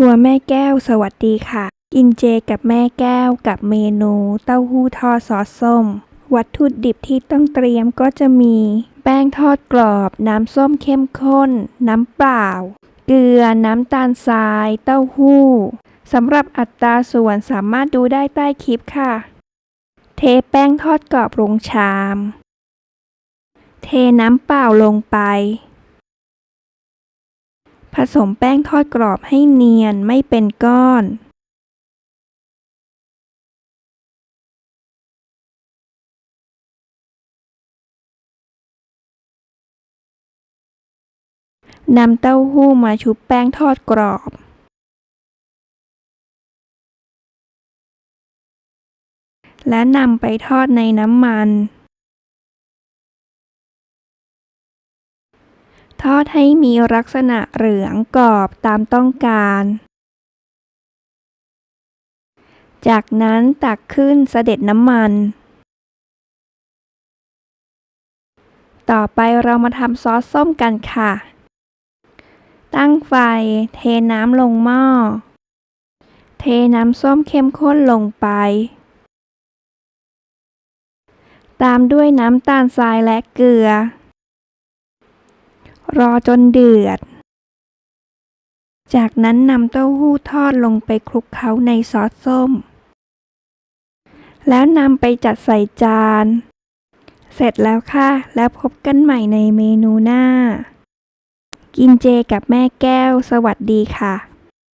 ครัวแม่แก้วสวัสดีค่ะ กินเจกับแม่แก้วกับเมนูเต้าหู้ทอดซอสส้ม วัตถุดิบที่ต้องเตรียมก็จะมี แป้งทอดกรอบ น้ำส้มเข้มข้น น้ำเปล่า เกลือ น้ำตาลทราย เต้าหู้สำหรับอัตราส่วนสามารถดูได้ใต้คลิปค่ะ เทแป้งทอดกรอบลงชาม เทน้ำเปล่าลงไป ผสมแป้งทอดกรอบให้เนียนไม่เป็นก้อนนำเต้าหู้มาชุบแป้งทอดกรอบ และนำไปทอดในน้ำมัน ทอดให้มีลักษณะเหลืองกรอบตามต้องการ จากนั้นตักขึ้นเสด็จน้ำมัน ต่อไปเรามาทำซอสส้มกันค่ะ ตั้งไฟ เทน้ำลงหม้อ เทน้ำส้มเข้มข้นลงไป ตามด้วยน้ำตาลทรายและเกลือ รอจนเดือด จากนั้นนำเต้าหู้ทอดลงไปคลุกเคล้าในซอสส้ม แล้วนำไปจัดใส่จาน เสร็จแล้วค่ะ แล้วพบกันใหม่ในเมนูหน้า กินเจกับแม่แก้ว สวัสดีค่ะ